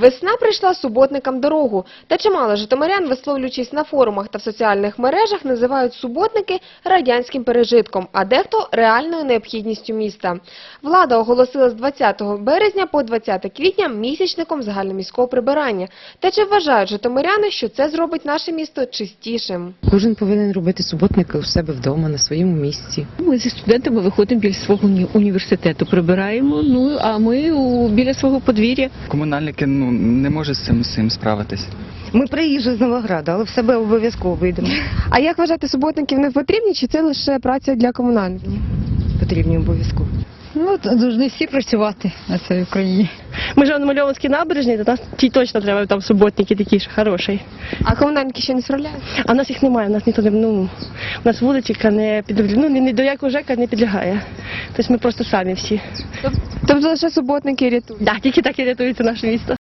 Весна прийшла суботникам дорогу. Та чимало житомирян, висловлюючись на форумах та в соціальних мережах, називають суботники радянським пережитком, а дехто реальною необхідністю міста. Влада оголосила з 20 березня по 20 квітня місячником загальноміського прибирання. Та чи вважають житомиряни, що це зробить наше місто чистішим? Кожен повинен робити суботники у себе вдома на своєму місці. Ми зі студентами виходимо біля свого уні- університету, прибираємо. Ну а ми у, біля свого подвір'я. Комунальники ну не можуть з цим, з цим справитись. Ми приїжджі з Новограда, але в себе обов'язково вийдемо. А як вважати, суботників не потрібні, чи це лише праця для комунальників? Потрібні обов'язково. Ну, повинні всі працювати на цій Україні. Ми живемо на Мальованській набережній, то нас ті точно треба там суботники такі ж хороші. А комунальники ще не справляють? А в нас їх немає, в нас ніхто не ну, у нас вулиця не під ну, ні, ні до якого ЖЕКа не підлягає. Тобто ми просто самі всі. Тобто лише суботники рятують? Да, тільки так і рятується наше місто.